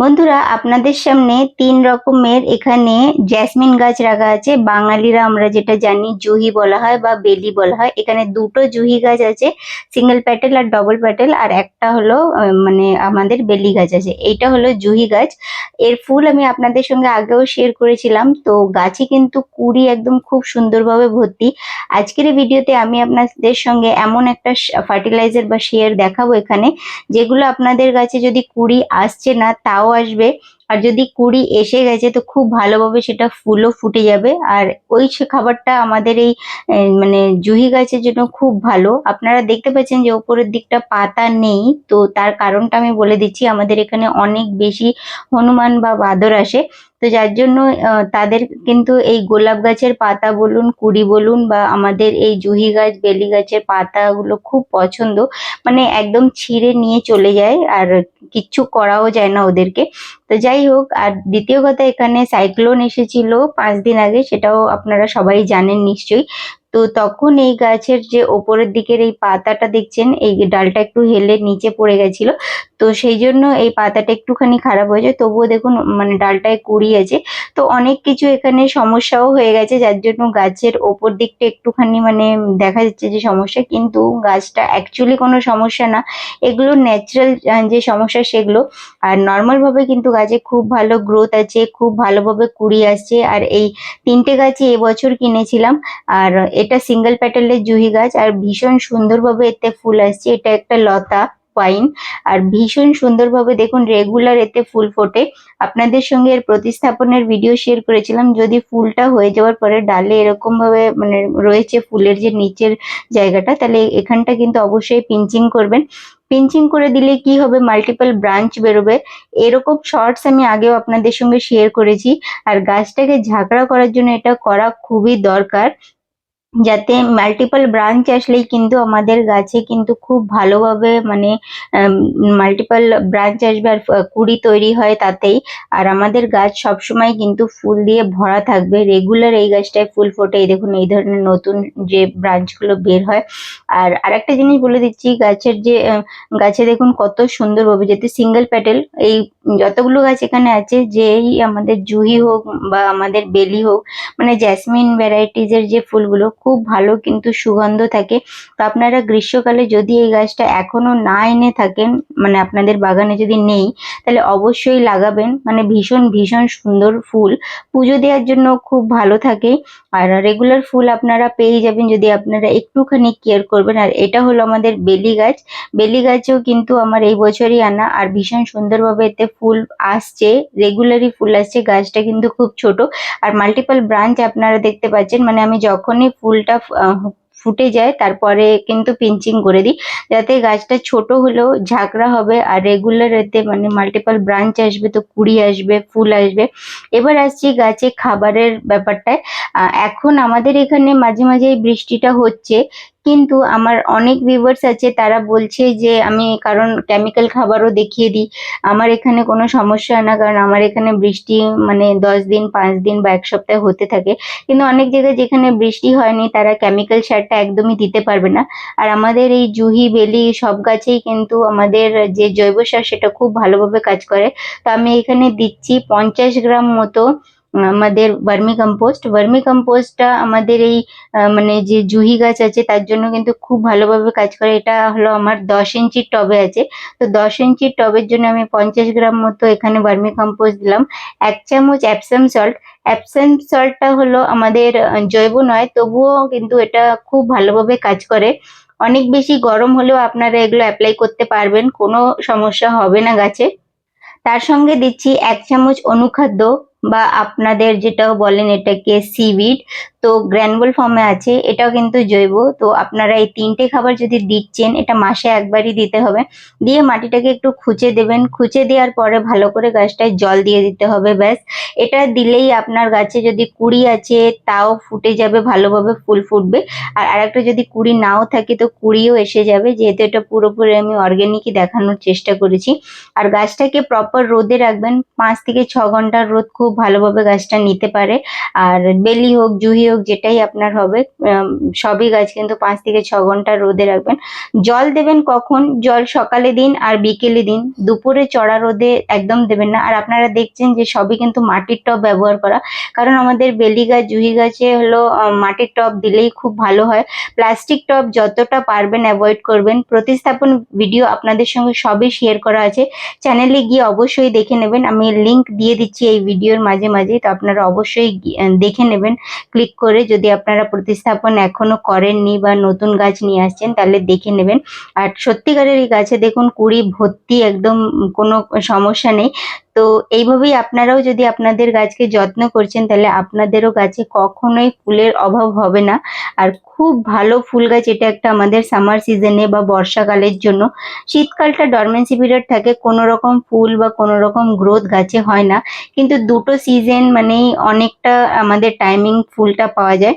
বন্ধুরা, আপনাদের সামনে তিন রকমের এখানে জ্যাসমিন গাছ রাখা আছে। বাঙালিরা আমরা যেটা জানি, জুহি বলা হয় বা বেলি বলা হয়। এখানে দুটো জুহি গাছ আছে সিঙ্গেল প্যাটেল আর ডবল প্যাটেল আর একটা হলো মানে আমাদের বেলি গাছ আছে। এইটা হলো জুহি গাছ। এর ফুল আমি আপনাদের সঙ্গে আগেও শেয়ার করেছিলাম। তো গাছে কিন্তু কুড়ি একদম খুব সুন্দরভাবে ভর্তি। আজকের এই ভিডিওতে আমি আপনাদের সঙ্গে এমন একটা ফার্টিলাইজার বা শেয়ার দেখাবো এখানে, যেগুলো আপনাদের গাছে যদি কুড়ি আসছে না, তাও আসবে। আর যদি কুড়ি এসে গেছে, তো খুব ভালোভাবে সেটা ফুলও ফুটে যাবে। আর ওই খাবারটা আমাদের এই মানে জুহি গাছের জন্য খুব ভালো। আপনারা দেখতে পাচ্ছেন যে ওপরের দিকটা পাতা নেই, তো তার কারণটা আমি বলে দিচ্ছি, আমাদের এখানে অনেক বেশি হনুমান বা বাদর আসে। তো যার জন্য তাদের কিন্তু এই গোলাপ গাছের পাতা বলুন, কুড়ি বলুন বা আমাদের এই জুহি গাছ, বেলি গাছের পাতাগুলো খুব পছন্দ। মানে একদম ছিঁড়ে নিয়ে চলে যায়। আর কিচ্ছু করাও যায় না ওদেরকে। তো যাই হোক, আর দ্বিতীয় কথা, এখানে সাইক্লোন এসেছিল পাঁচ দিন আগে, সেটাও আপনারা সবাই জানেন নিশ্চয়ই। তো তখন এই গাছের যে ওপরের দিকের এই পাতাটা দেখছেন, এই ডালটা একটু হেলে নিচে পড়ে গেছিল। তো সেই জন্য এই পাতাটা একটুখানি খারাপ হয়ে যায়। তবুও দেখুন মানে ডালটায় কুড়ি আছে। তো অনেক কিছু এখানে সমস্যাও হয়ে গেছে, যার জন্য গাছের ওপর দিকটা একটুখানি মানে দেখা যাচ্ছে যে সমস্যা। কিন্তু গাছটা অ্যাকচুয়ালি কোনো সমস্যা না। এগুলো ন্যাচারাল যে সমস্যা সেগুলো। আর নর্মালভাবে কিন্তু গাছে খুব ভালো গ্রোথ আছে, খুব ভালোভাবে কুড়ি আসছে। আর এই তিনটে গাছই এবছর কিনেছিলাম। আর এটা সিঙ্গেল প্যাটেলের জুহি গাছ, আর ভীষণ সুন্দরভাবে এতে ফুল আসছে। এটা একটা লতা পাইন, আর ভীষণ সুন্দরভাবে দেখুন রেগুলার এতে ফুল ফোটে। আপনাদের সঙ্গে এর প্রতিস্থাপনের ভিডিও শেয়ার করেছিলাম। যদি ফুলটা হয়ে যাওয়ার পরে ডালে এরকম ভাবে মানে রয়েছে ফুলের যে নিচের জায়গাটা, তাহলে এখানটা কিন্তু অবশ্যই পিঞ্চিং করবেন। পিঞ্চিং করে দিলে কি হবে? মাল্টিপল ব্রাঞ্চ বেরোবে। এরকম শর্টস আমি আগেও আপনাদের সঙ্গে শেয়ার করেছি। আর গাছটাকে ঝাঁকড়া করার জন্য এটা করা খুবই দরকার। যাতে মাল্টিপল ব্রাঞ্চ আসলেই কিন্তু আমাদের গাছে কিন্তু খুব ভালোভাবে মানে মাল্টিপল ব্রাঞ্চ আসবে আর কুড়ি তৈরি হয় তাতেই। আর আমাদের গাছ সবসময় কিন্তু ফুল দিয়ে ভরা থাকবে। রেগুলার এই গাছটায় ফুল ফোটে এই দেখুন, এই ধরনের নতুন যে ব্রাঞ্চগুলো বের হয়। আর আরেকটা জিনিস বলে দিচ্ছি, গাছের যে গাছে দেখুন কত সুন্দরভাবে যেহেতু সিঙ্গেল প্যাটেল এই যতগুলো গাছ এখানে আছে, যেই আমাদের জুহি হোক বা আমাদের বেলি হোক মানে জ্যাসমিন ভ্যারাইটিজের যে ফুলগুলো খুব ভালো কিন্তু সুগন্ধ থাকে। তো আপনারা গ্রীষ্মকালে যদি এই গাছটা এখনও না এনে থাকেন মানে আপনাদের বাগানে যদি নেই, তাহলে অবশ্যই লাগাবেন। মানে ভীষণ ভীষণ সুন্দর ফুল। পুজো দেওয়ার জন্য খুব ভালো থাকে। আর রেগুলার ফুল আপনারা পেয়ে যাবেন যদি আপনারা একটুখানি কেয়ার করবেন। আর এটা হলো আমাদের বেলি গাছ। বেলি গাছেও কিন্তু আমার এই বছরই আনা। আর ভীষণ সুন্দরভাবে এতে ফুল আসছে রেগুলারই ফুল আসছে। গাছটা কিন্তু খুব ছোট। আর মাল্টিপল ব্রাঞ্চ আপনারা দেখতে পাচ্ছেন। মানে আমি যখনই ফুলটা ফুটে যায়, তারপরে কিন্তু পিঞ্চিং করে দিই। যাতে গাছটা ছোট হলেও ঝাঁকড়া হবে, আর রেগুলার এতে মানে মাল্টিপল ব্রাঞ্চ আসবে, তো কুড়ি আসবে, ফুল আসবে। এবার আসছি গাছে খাবারের ব্যাপারটায়। এখন আমাদের এখানে মাঝে মাঝে বৃষ্টিটা হচ্ছে। কিন্তু আমার অনেক ভিউয়ার্স আছে, তারা বলছে যে, আমি কারণ কেমিক্যাল খাবারও দেখিয়ে দিই। আমার এখানে কোনো সমস্যা হয় না, কারণ আমার এখানে বৃষ্টি মানে দশ দিন, পাঁচ দিন বা এক সপ্তাহ হতে থাকে। কিন্তু অনেক জায়গায় যেখানে বৃষ্টি হয়নি, তারা কেমিক্যাল সারটা একদমই দিতে পারবে না। আর আমাদের এই জুহি, বেলি সব গাছেই কিন্তু আমাদের যে জৈব সার, সেটা খুব ভালোভাবে কাজ করে। তো আমি এখানে দিচ্ছি পঞ্চাশ গ্রাম মতো আমাদের ভার্মি কম্পোস্ট ভার্মি কম্পোস্টটা আমাদের এই মানে যে জুহি গাছ আছে তার জন্য কিন্তু খুব ভালোভাবে কাজ করে। এটা হলো আমার দশ ইঞ্চির টবে আছে। তো দশ ইঞ্চির টবের জন্য আমি পঞ্চাশ গ্রাম মতো এখানে ভার্মি কম্পোস্ট দিলাম। এক চামচ অ্যাপসাম সল্ট অ্যাপসাম সল্টটা হলো আমাদের জৈব নয়, তবুও কিন্তু এটা খুব ভালোভাবে কাজ করে। অনেক বেশি গরম হলেও আপনারা এগুলো অ্যাপ্লাই করতে পারবেন, কোনো সমস্যা হবে না গাছে। তার সঙ্গে দিচ্ছি এক চামচ অনুখাদ্য। বা আপনাদের যেটাও বলেন এটাকে সিভিড তো গ্র্যানুয়াল ফর্মে আছে, এটাও কিন্তু জৈব। তো আপনারা এই তিনটে খাবার যদি দিচ্ছেন, এটা মাসে একবারই দিতে হবে। দিয়ে মাটিটাকে একটু খুঁচে দেবেন। খুঁচে দেওয়ার পরে ভালো করে গাছটায় জল দিয়ে দিতে হবে, ব্যাস। এটা দিলেই আপনার গাছে যদি কুড়ি আছে, তাও ফুটে যাবে, ভালোভাবে ফুল ফুটবে। আর আরেকটা যদি কুড়ি নাও থাকে, তো কুড়িও এসে যাবে। যেহেতু এটা পুরোপুরি আমি অর্গ্যানিকই দেখানোর চেষ্টা করেছি। আর গাছটাকে প্রপার রোদে রাখবেন। পাঁচ থেকে ছ ঘণ্টার রোদ খুব খুব ভালোভাবে গাছটা নিতে পারে। আর বেলি হোক, জুহি হোক, যেটাই আপনার হবে সবই গাছ কিন্তু পাঁচ থেকে ছ ঘণ্টা রোদে রাখবেন। জল দেবেন কখন? জল সকালে দিন আর বিকেলে দিন। দুপুরে চড়া রোদে একদম দেবেন না। আর আপনারা দেখছেন যে সবই কিন্তু মাটির টব ব্যবহার করা। কারণ আমাদের বেলি গাছ, জুহি গাছে হলো মাটির টব দিলেই খুব ভালো হয়। প্লাস্টিক টব যতটা পারবেন অ্যাভয়েড করবেন। প্রতিস্থাপন ভিডিও আপনাদের সঙ্গে সবই শেয়ার করা আছে। চ্যানেলে গিয়ে অবশ্যই দেখে নেবেন। আমি লিংক দিয়ে দিচ্ছি এই ভিডিওর মাঝে মাঝে তো আপনারা অবশ্যই দেখে নেবেন। ক্লিক করে যদি আপনারা প্রতিস্থাপন এখনও করেননি বা নতুন গাছ নিয়ে আসছেন, তাহলে দেখে নেবেন। আর সত্যিকারের এই গাছে দেখুন, কুড়ি ভর্তি একদম কোনো সমস্যা নেই। তো এইভাবেই আপনারাও যদি আপনাদের গাছকে যত্ন করছেন, তাহলে আপনাদেরও গাছে কখনোই ফুলের অভাব হবে না। আর খুব ভালো ফুল গাছ, এটা একটা আমাদের সামার সিজনে বা বর্ষাকালের জন্য। শীতকালটা ডরমেন্সি পিরিয়ড থাকে কোনো রকম ফুল বা কোনো রকম গ্রোথ গাছে হয় না। কিন্তু দুটো সিজন মানেই অনেকটা আমাদের টাইমিং ফুলটা পাওয়া যায়।